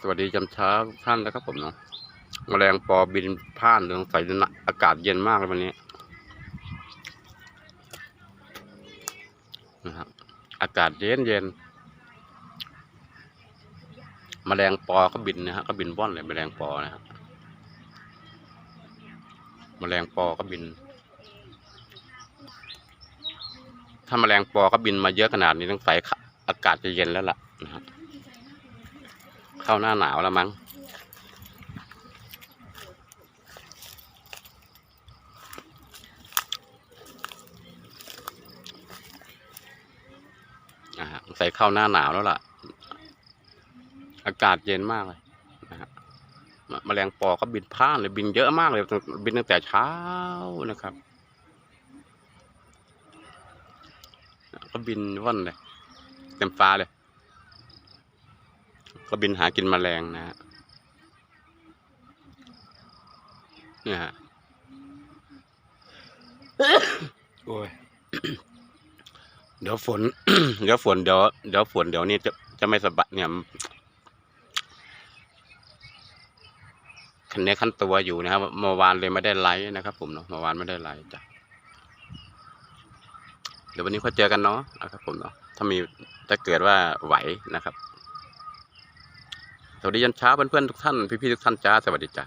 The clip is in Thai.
สวัสดีจำเช้าทุกท่านนะครับผมเนาะแมลงปอบินผ่านเรืองใส่อากาศเย็นมากเลยวันนี้นะครับอากาศเย็นเย็นแมลงปอก็บินนะฮะก็บินว่อนเลยแมลงปอนะครับแมลงปอก็บิน ถ้าแมลงปอก็บินมาเยอะขนาดนี้ต้องใส่อากาศจะเย็นแล้วล่ะนะครับ เข้าหน้าหนาวแล้วมั้งอ่าฮะใส่เข้าหน้าหนาวแล้วล่ะ อากาศเย็นมากเลยนะฮะมแมลงปอก็บินพ่านเลยบินเยอะมากเลย บินตั้งแต่เช้านะครับ ก็บินว่อนเลย เต็มฟ้าเลย ก็บินหากินแมลงนะฮะเนี่ยฮะโอ้ยเดี๋ยวฝน เดี๋ยวฝนเดี๋ยวเดี๋ยวฝนเดี๋ยวนี้จะจะไม่สบายเนี่ยคันนี้ขั้นตัวอยู่นะครับเมื่อวานเลยไม่ได้ไลฟ์นะครับ ผมเนาะเมื่อวานไม่ได้ไลฟ์จ้ะเดี๋ยววันนี้ค่อยเจอกันเนาะนะครับ ผมเนาะถ้ามีถ้าเกิดว่าไหวนะครับ สวัสดียันเช้าเพื่อนๆทุกท่านพี่ๆทุกท่านจ้าสวัสดีจ้า